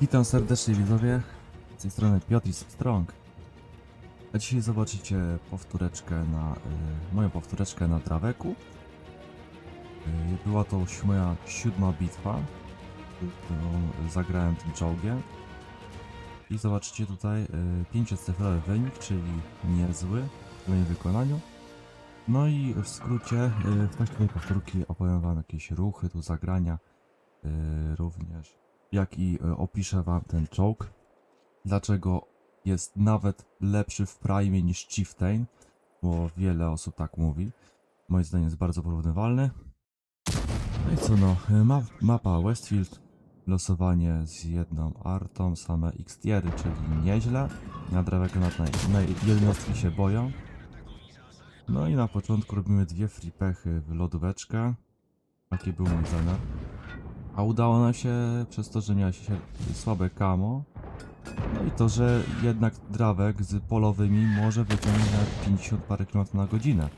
Witam serdecznie widzowie, z tej strony Piotr Strong. A dzisiaj zobaczycie powtóreczkę na, y, moją powtóreczkę na Draweku. Y, była to już moja siódma bitwa, którą zagrałem tym czołgiem. I zobaczycie tutaj y, pięciocyfrowy wynik, czyli niezły w moim wykonaniu. No i w skrócie y, w trakcie tej powtórki opowiem wam jakieś ruchy, tu zagrania y, również jak i e, opiszę wam ten czołg. Dlaczego jest nawet lepszy w Prime niż Chieftain, bo wiele osób tak mówi. Moim zdaniem jest bardzo porównywalny. No i co no, e, ma, mapa Westfield, losowanie z jedną artą, same X-tiery, czyli nieźle. Na drawek nad naj, naj, jednostki się boją. No i na początku robimy dwie free pechy w lodóweczkę. Taki był mój zamiar. A udało nam się przez to, że miała się słabe kamo. No i to, że jednak drawek z polowymi może wyciągnąć nawet 50 parę km na godzinę.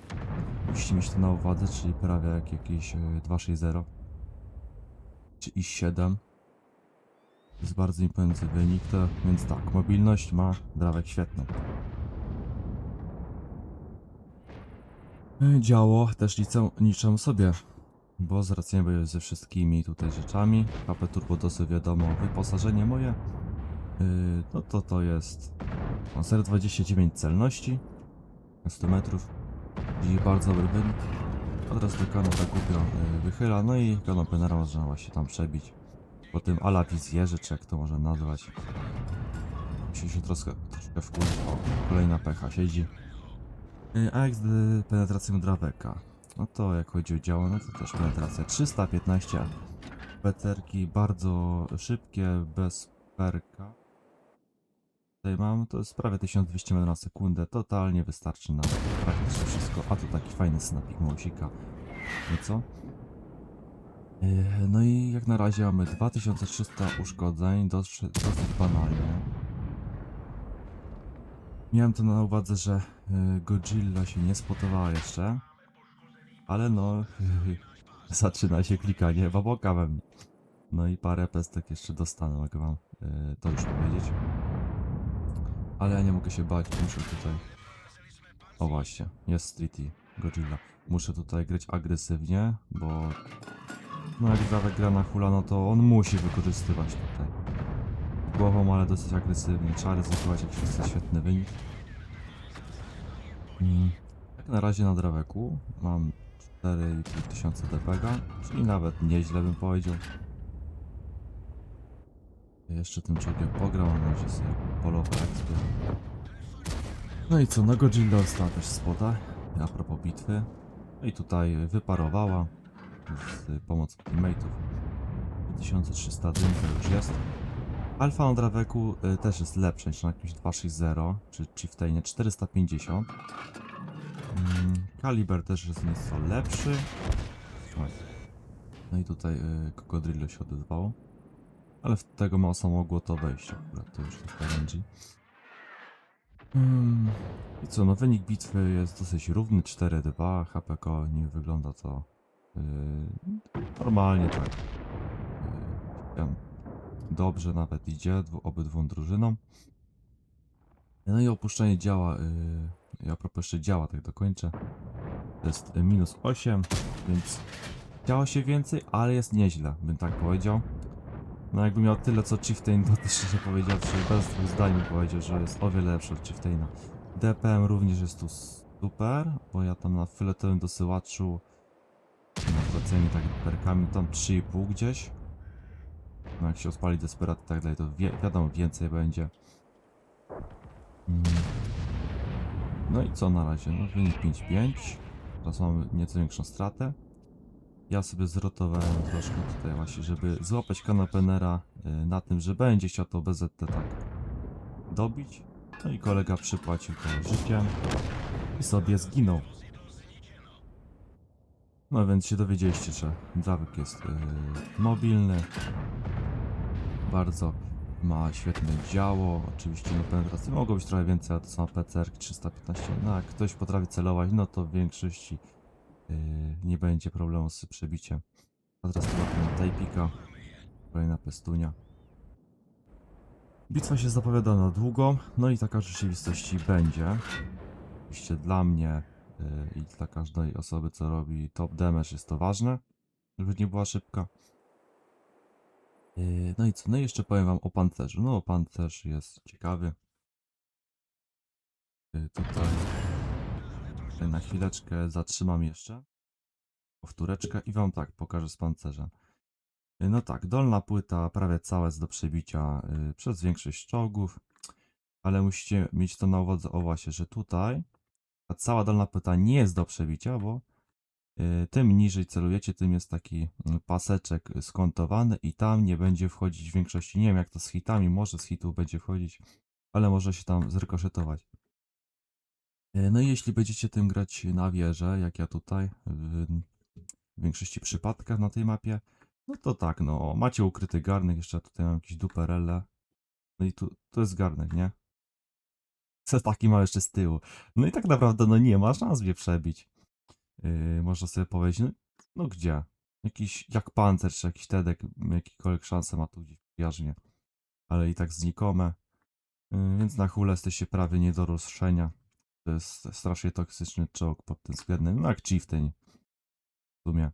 Musicie mieć to na uwadze, czyli prawie jak jakieś e, 260 czy i 7. To jest bardzo imponujący wynik, to więc tak, mobilność ma drawek świetną. E, Działo też liczę, liczę sobie bo z racji bo jest ze wszystkimi tutaj rzeczami, HP turbodosy wiadomo, wyposażenie moje, yy, no to to jest konser 29 celności na 100 metrów, czyli bardzo dobry wynik. Od razu do kanapa głupio yy, wychyla, no i kanopenera można właśnie tam przebić. Po tym ala wizjerze, czy jak to można nazwać. Musi się troszkę, troszkę wkurzyć. O, kolejna pecha siedzi. Yy, a jak z penetracją draweka? No to jak chodzi o działo, no to też penetracja 315 Peterki bardzo szybkie, bez perka. Tutaj mam, to jest prawie 1200 m na sekundę, totalnie wystarczy na praktycznie wszystko, a tu taki fajny snapik małsika. No co? Yy, No i jak na razie mamy 2300 uszkodzeń, dosyć, dosyć banalnie. Miałem to na uwadze, że yy, Godzilla się nie spotowała jeszcze. Ale no, zaczyna się klikanie baboka we mnie. No i parę pestek jeszcze dostanę, mogę wam yy, to już powiedzieć. Ale ja nie mogę się bać, muszę tutaj... O właśnie, jest Streety, Godzilla. Muszę tutaj grać agresywnie, bo... No jak Zawek gra na hula, no to on musi wykorzystywać tutaj. Głową, ale dosyć agresywnie. Trzeba ryzykować, jak świetny wynik. Mm. Jak na razie na Draweku mam 4500 DPG, czyli nawet nieźle bym powiedział. Jeszcze tym czołgiem pograł, mam nadzieję sobie polowe ekspy. No i co, no Godzilla dostała też spota, a propos bitwy. No i tutaj wyparowała z pomocą teammateów. 1300 dymka już jest. Alfa na Draveku y, też jest lepsza niż na jakimś 260 czy Chieftainie 450. Kaliber też jest nieco lepszy. No i tutaj y, się odezwało. Ale w tego ma samogło to wejście akurat, to już trochę RNG. Mm, I co, no wynik bitwy jest dosyć równy, 4-2, HPK nie wygląda to y, normalnie tak. Y, tam dobrze nawet idzie dwu, obydwu drużynom. No i opuszczenie działa, yy, a propos jeszcze działa, tak dokończę. To jest y, minus 8, więc działa się więcej, ale jest nieźle, bym tak powiedział. No jakby miał tyle co Chieftain, to też szczerze powiedziawszy, bez dwóch zdań bym powiedział, że jest o wiele lepszy od Chieftaina. DPM również jest tu super, bo ja tam na filetowym dosyłaczu na procenie tak perkami tam 3,5 gdzieś. No jak się odpali desperat i tak dalej, to wi wiadomo więcej będzie. Mm. No i co na razie? No wynik 5-5. Teraz mamy nieco większą stratę. Ja sobie zrotowałem troszkę tutaj właśnie, żeby złapać kanapenera y, na tym, że będzie chciał to BZT tak dobić. No i kolega przypłacił to życiem i sobie zginął. No więc się dowiedzieliście, że Drawek jest y, mobilny, bardzo ma świetne działo, oczywiście no penetracji mogło być trochę więcej, ale to są PCR 315, no jak ktoś potrafi celować, no to w większości yy, nie będzie problemu z przebiciem. A teraz łapiemy Tajpika, kolejna pestunia. Bitwa się zapowiada na długo, no i taka w rzeczywistości będzie. Oczywiście dla mnie y, i dla każdej osoby, co robi top damage jest to ważne, żeby nie była szybka. Y, No i co? No i jeszcze powiem wam o pancerzu. No, pancerz jest ciekawy. Y, Tutaj, na chwileczkę zatrzymam jeszcze powtóreczkę i wam tak pokażę z pancerza. Y, No tak, dolna płyta prawie cała jest do przebicia przez większość czołgów, ale musicie mieć to na uwadze, o właśnie, że tutaj ta cała dolna płyta nie jest do przebicia, bo tym niżej celujecie, tym jest taki mm, paseczek skontowany i tam nie będzie wchodzić w większości, nie wiem jak to z hitami, może z hitów będzie wchodzić, ale może się tam zrykoszetować. Y, No i jeśli będziecie tym grać na wieżę, jak ja tutaj, w w większości przypadkach na tej mapie, no to tak, no, macie ukryty garnek, jeszcze tutaj mam jakieś duperelle. No i tu, to jest garnek, nie? Co taki ma jeszcze z tyłu. No i tak naprawdę, no nie ma szans mnie przebić. Yy, można sobie powiedzieć, no, no gdzie? Jakiś, jak pancerz, czy jakiś tedek, jakikolwiek szansę ma tu gdzieś w jarzmie. Ale i tak znikome. Yy, więc na hule jesteście prawie nie do ruszenia. To jest strasznie toksyczny czołg pod tym względem, no jak Chieftain w sumie.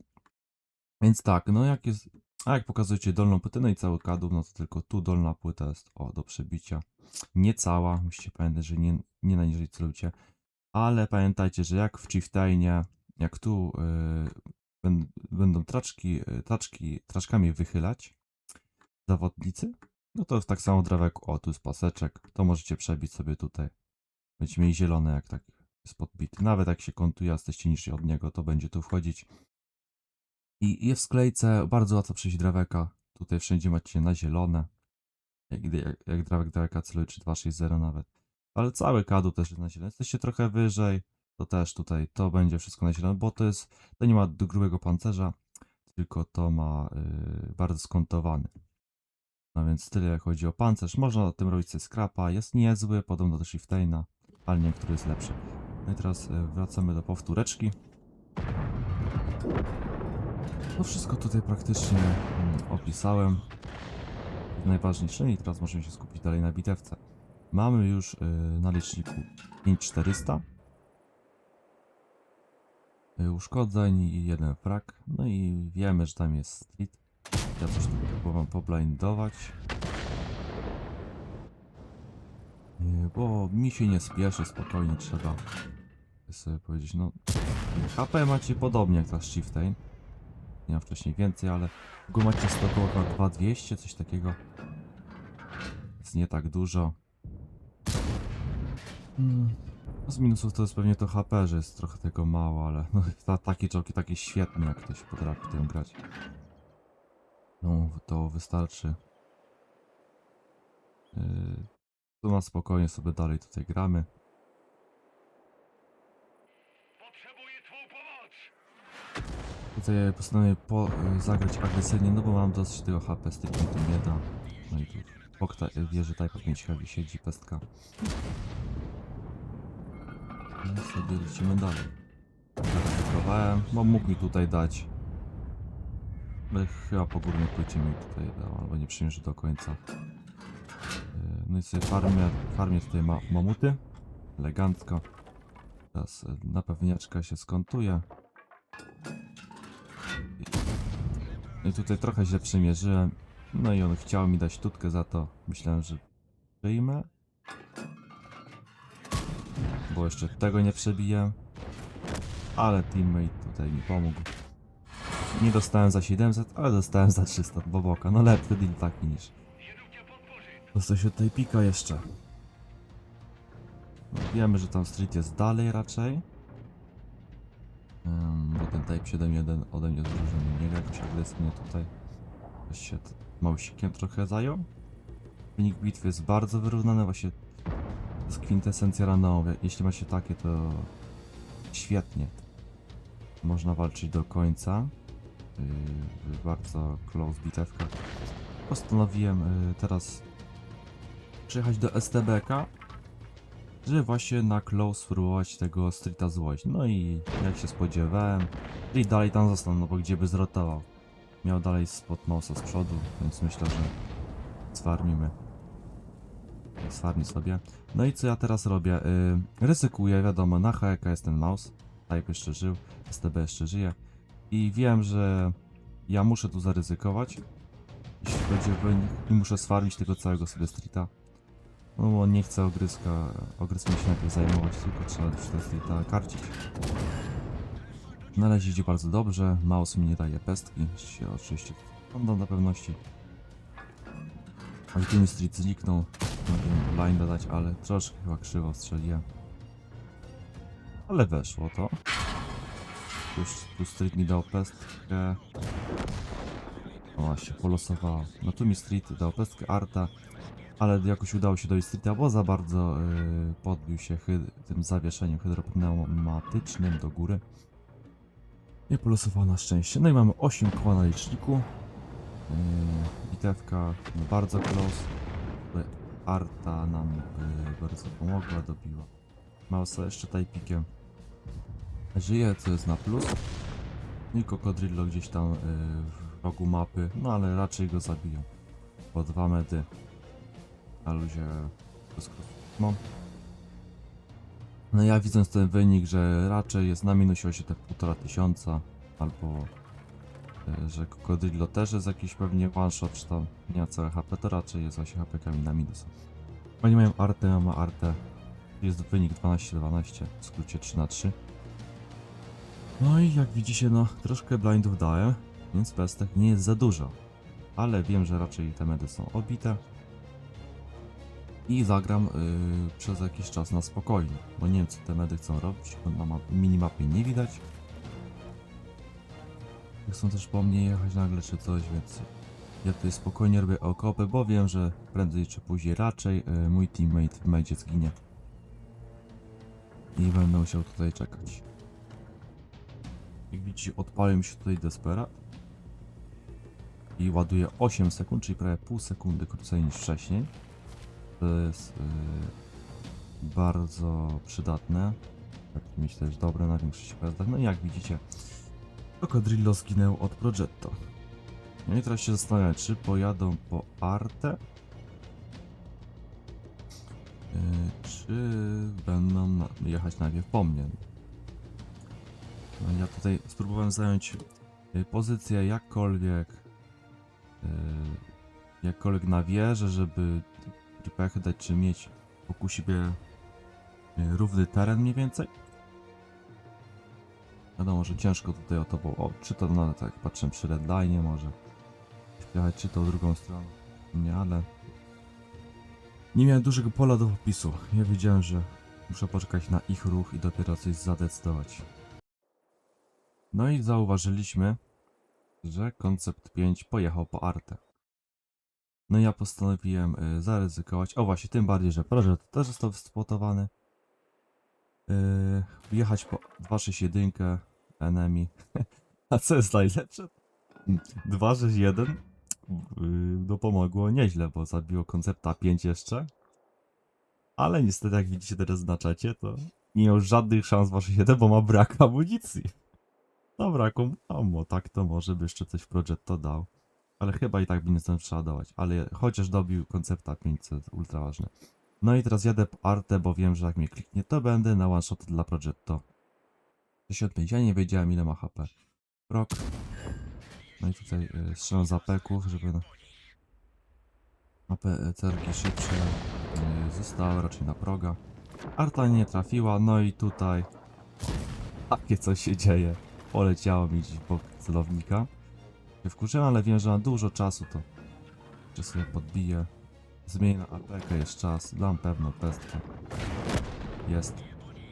Więc tak, no jak jest, a jak pokazujecie dolną płytę, no i cały kadłub, no to tylko tu dolna płyta jest, o, do przebicia. Nie cała, musicie pamiętać, że nie, nie najniżej celujcie, ale pamiętajcie, że jak w Chieftainie, jak tu ben, będą traczki, yy, traczki, traczkami wychylać zawodnicy, no to tak samo drawek, o, tu jest paseczek, to możecie przebić sobie tutaj. Będziecie mieli zielone, jak tak jest podbity. Nawet jak się kontuje, a jesteście niżej od niego, to będzie tu wchodzić. I jest w sklejce bardzo łatwo przejść draweka. Tutaj wszędzie macie na zielone. Jak, jak, jak drawek draweka celuje 3260 nawet. Ale cały kadu też jest na zielone. Jesteście trochę wyżej, to też tutaj to będzie wszystko na zielone, bo to jest, to nie ma grubego pancerza, tylko to ma yy, bardzo skontowany. No więc tyle jak chodzi o pancerz. Można na tym robić sobie scrapa, jest niezły, podobno do Shiftaina, ale niektóry jest lepszy. No i teraz yy, wracamy do powtóreczki. No wszystko tutaj praktycznie mm, opisałem. Najważniejsze i teraz możemy się skupić dalej na bitewce. Mamy już y, na liczniku 5400 y, uszkodzeń i jeden frak. No i wiemy, że tam jest street. Ja coś tu próbowałem poblindować. Y, Bo mi się nie spieszy, spokojnie trzeba sobie powiedzieć, no HP macie podobnie jak ta Shiftain. Mam wcześniej więcej, ale go macie 100 około chyba 2200, coś takiego. Jest nie tak dużo. Hmm. No Z minusów to jest pewnie to HP, że jest trochę tego mało, ale no, ta, takie czołgi takie świetne, jak ktoś potrafi tym grać. No, to wystarczy. Yy, tu na spokojnie sobie dalej tutaj gramy. Tutaj postanowię po, y, zagrać agresywnie, no bo mam dosyć tego HP, z tym to nie da. No i tu wieży Type 5 Heavy siedzi pestka. No sobie lecimy dalej. Zaryzykowałem, bo mógł mi tutaj dać. I chyba po górnej płycie mi tutaj dał, albo nie przymierzy do końca. Y, No i sobie farmię, farmię tutaj ma mamuty. Elegancko. Teraz y, napewniaczka się skontuje. No i tutaj trochę źle przymierzyłem. No i on chciał mi dać tutkę za to. Myślałem, że wyjmę. Bo jeszcze tego nie przebiję. Ale teammate tutaj mi pomógł. Nie dostałem za 700, ale dostałem za 300 od Boboka. No lepszy deal taki niż. Dostał się tutaj pika jeszcze. No, wiemy, że tam street jest dalej raczej. Ym, bo ten Type 7.1 ode mnie zróżnił nie jakoś agresywnie tutaj. Się małsikiem trochę zajął. Wynik bitwy jest bardzo wyrównany, właśnie jest kwintesencja randomowa. Jeśli macie takie, to świetnie. Można walczyć do końca. Yy, bardzo close bitewkach. Postanowiłem yy, teraz przyjechać do STBK, żeby właśnie na close spróbować tego streeta złość. No i jak się spodziewałem, i dalej tam został, no bo gdzie by zrotował. Miał dalej spot mouse'a z przodu, więc myślę, że zfarmimy. Sfarmi sobie. No i co ja teraz robię? Yy, ryzykuję, wiadomo, na HK jest ten mouse. Type jeszcze żył, STB jeszcze żyje. I wiem, że ja muszę tu zaryzykować. Jeśli będzie wynik muszę sfarmić tego całego sobie streeta. No bo nie chcę ogryzka, ogryzkiem się najpierw zajmować, tylko trzeba już tego streeta karcić. Na razie idzie bardzo dobrze, mouse mi nie daje pestki, się oczywiście oglądam na pewności. Tu mi street zniknął, mogłem line dodać, ale troszkę chyba krzywo strzeliłem. Ale weszło to. Już tu street mi dał pestkę. O właśnie, polosowało. No tu mi street dał pestkę arta, ale jakoś udało się dojść streeta, bo za bardzo yy, podbił się tym zawieszeniem hydropneumatycznym do góry. Nie polosowało na szczęście. No i mamy 8 koła na liczniku. Yy, bitewka no bardzo close. Arta nam yy, bardzo pomogła, dobiła. Mausa jeszcze tajpikiem. Żyje, co jest na plus. No i Kokodrillo gdzieś tam yy, w rogu mapy, no ale raczej go zabiją. Po dwa medy. Na luzie mam. No ja widząc ten wynik, że raczej jest na minusie osie te półtora tysiąca, albo że Kokodrillo też jest jakiś pewnie one czy tam nie ma całe HP, to raczej jest 8 HP na minus. Oni mają artę, ja ma artę. Jest wynik 12-12, w skrócie 3 na 3 No i jak widzicie, no troszkę blindów dałem, więc pestek nie jest za dużo. Ale wiem, że raczej te medy są obite. I zagram y, przez jakiś czas na spokojnie, bo nie wiem co te medy chcą robić, bo na map- minimapie nie widać. Chcą też po mnie jechać nagle czy coś, więc ja tutaj spokojnie robię okopy, bo wiem, że prędzej czy później raczej y, mój teammate w medzie zginie. I będę musiał tutaj czekać. Jak widzicie, odpalił mi się tutaj Despera. I ładuje 8 sekund, czyli prawie pół sekundy krócej niż wcześniej. To jest yy, bardzo przydatne. Tak myślę, że dobre na większości pojazdach. No i jak widzicie, Crocodrillo zginęł od Progetto. No i teraz się zastanawiam, czy pojadą po Arte, yy, czy będą jechać najpierw po mnie. No ja tutaj spróbowałem zająć yy, pozycję jakkolwiek, yy, jakkolwiek na wieżę, żeby pechy dać, czy mieć wokół siebie równy teren mniej więcej. Wiadomo, że ciężko tutaj o to było. O, czy to nawet tak patrzę przy redline może jechać, czy to drugą stronę. Nie, ale nie miałem dużego pola do opisu. Ja wiedziałem, że muszę poczekać na ich ruch i dopiero coś zadecydować. No i zauważyliśmy, że koncept 5 pojechał po Artę. No i ja postanowiłem y, zaryzykować. O właśnie, tym bardziej, że projet też został spotowany. Yy, jechać po 261 enemy. A co jest najlepsze? 261 yy, no pomogło nieźle, bo zabiło koncepta 5 jeszcze. Ale niestety jak widzicie teraz na czacie, to nie miał żadnych szans 261, bo ma brak amunicji. No braku ammo, tak to może by jeszcze coś w Progetto dał. Ale chyba i tak by nie trzeba dawać. Ale chociaż dobił koncepta 500, ultra ważne. No i teraz jadę po Arte, bo wiem, że jak mnie kliknie, to będę na one shot dla Progetto. 65, ja nie wiedziałem ile ma HP. Rok. No i tutaj y, strzelam za peków, żeby na... AP cerki szybsze y, zostały raczej na proga. Arta nie trafiła, no i tutaj takie coś się dzieje. Poleciało mi gdzieś po celownika. Wkurzyłem, ale wiem, że na dużo czasu to że sobie podbiję. Zmienię na APK, jest czas, dam pewno pestkę. Jest.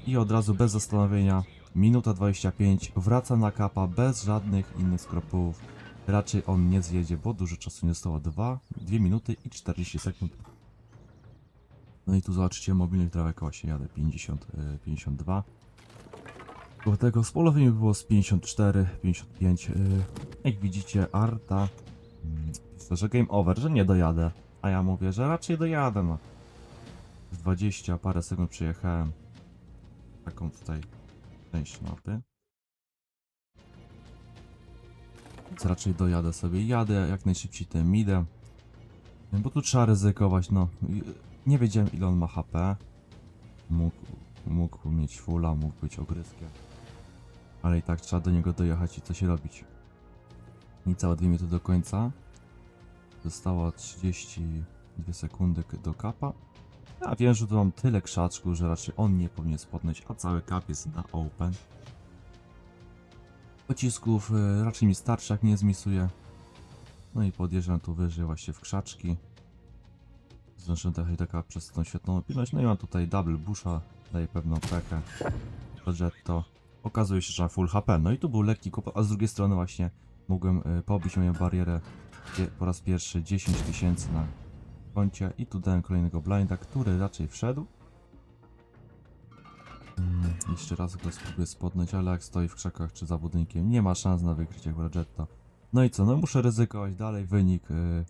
I od razu bez zastanowienia, minuta 25, wraca na kapa bez żadnych innych skropułów. Raczej on nie zjedzie, bo dużo czasu nie zostało. 2, 2 minuty i 40 sekund. No i tu zobaczycie mobilnych trawek właśnie jadę 50, y, 52. Do tego z polowymi było z 54, 55. y, Jak widzicie, Arta. mm, Myślę, że game over, że nie dojadę. A ja mówię, że raczej dojadę, no. Z 20 parę sekund przyjechałem. Taką tutaj część mapy. Więc raczej dojadę sobie. Jadę jak najszybciej tym midem. Bo tu trzeba ryzykować, no. Nie wiedziałem ile on ma HP. Mógł, mógł mieć fulla, mógł być ogryskiem. Ale i tak trzeba do niego dojechać i coś robić. Niecałe 2 minuty do końca. Zostało 32 sekundy do kapa. Ja wiem, że tu mam tyle krzaczków, że raczej on nie powinien spodnąć, a cały kap jest na open. Pocisków y, raczej mi starczy, jak nie zmisuje. No i podjeżdżam tu wyżej właśnie w krzaczki. Zdążyłem trochę taka przez tą świetną opilność. No i mam tutaj double busha, daje pewną pekę. Progetto. Okazuje się, że mam full HP. No i tu był lekki kłopot, a z drugiej strony właśnie mogłem y, pobić moją barierę po raz pierwszy 10 tysięcy na koncie i tu dałem kolejnego blinda, który raczej wszedł. Mm, jeszcze raz go spróbuję spodnąć, ale jak stoi w krzakach czy za budynkiem, nie ma szans na wykrycie Progetto. No i co, no muszę ryzykować dalej, wynik yy,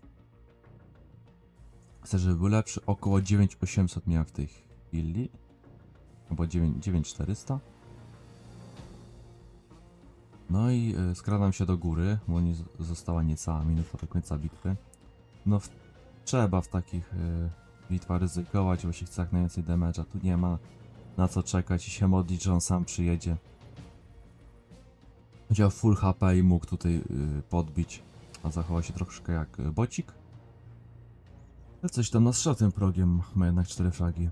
chcę, żeby był lepszy, około 9800 miałem w tej chwili, 9 9400. No i yy, skradam się do góry, bo nie została niecała minuta do końca bitwy. No w, trzeba w takich yy, bitwach ryzykować, bo się chce jak najwięcej damage'a, tu nie ma na co czekać i się modlić, że on sam przyjedzie. Miał full HP i mógł tutaj y, podbić, a zachował się troszkę jak y, bocik. Ale coś tam nastrzał tym progiem, ma jednak 4 fragi.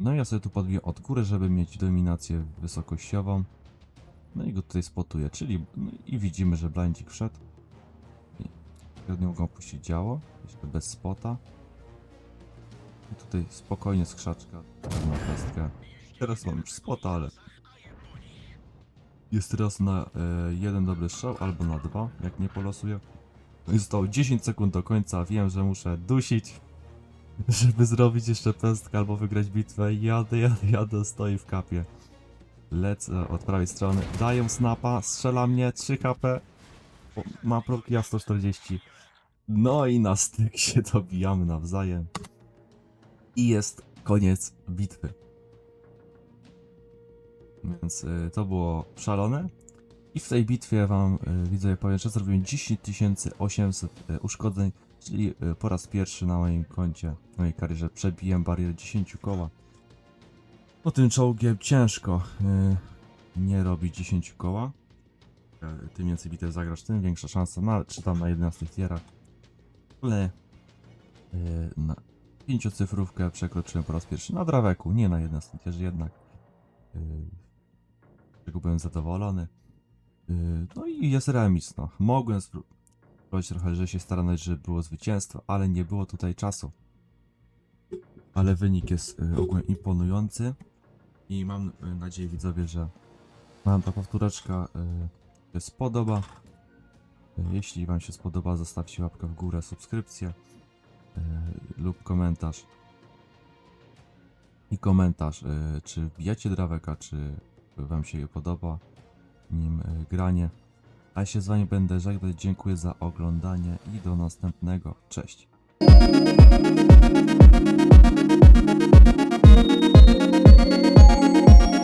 No i ja sobie tu podbiję od góry, żeby mieć dominację wysokościową. No i go tutaj spotuję, czyli no i widzimy, że blindzik wszedł. Nie mogą opuścić działo, jeszcze bez spota. I tutaj spokojnie z krzaczka, na pestkę. Teraz mam już spota, ale jest teraz na e, jeden dobry strzał albo na dwa, jak nie polosuję. No i zostało 10 sekund do końca, wiem, że muszę dusić, żeby zrobić jeszcze pestkę albo wygrać bitwę. Jadę, jadę, jadę, stoi w kapie. Lecę od prawej strony, daję snapa, strzela mnie, 3 HP. Ma progi ja 140. No i na styk się dobijamy nawzajem. I jest koniec bitwy. Więc y, to było szalone. I w tej bitwie wam y, widzę, powiem, że zrobiłem 10 800 y, uszkodzeń, czyli y, po raz pierwszy na moim koncie, mojej karierze przebiłem barierę 10 koła. No tym czołgiem ciężko y, nie robić 10 koła. Y, Tym więcej bitew zagrasz, tym większa szansa, na, czy tam na 11 tierach. Ale y, na pięciocyfrówkę przekroczyłem po raz pierwszy na draweku, nie na 11 tierze jednak. Y, z czego byłem zadowolony. Yy, No i jest remis, no. Mogłem spróbować trochę, że się starać, żeby było zwycięstwo, ale nie było tutaj czasu. Ale wynik jest yy, ogólnie imponujący i mam yy, nadzieję, widzowie, że wam ta powtóreczka yy, się spodoba. Yy, Jeśli wam się spodoba, zostawcie łapkę w górę, subskrypcję lub komentarz. I komentarz, czy wbijacie draweka, czy wam się podoba nim granie. A ja się z wami będę żegnać. Dziękuję za oglądanie i do następnego. Cześć.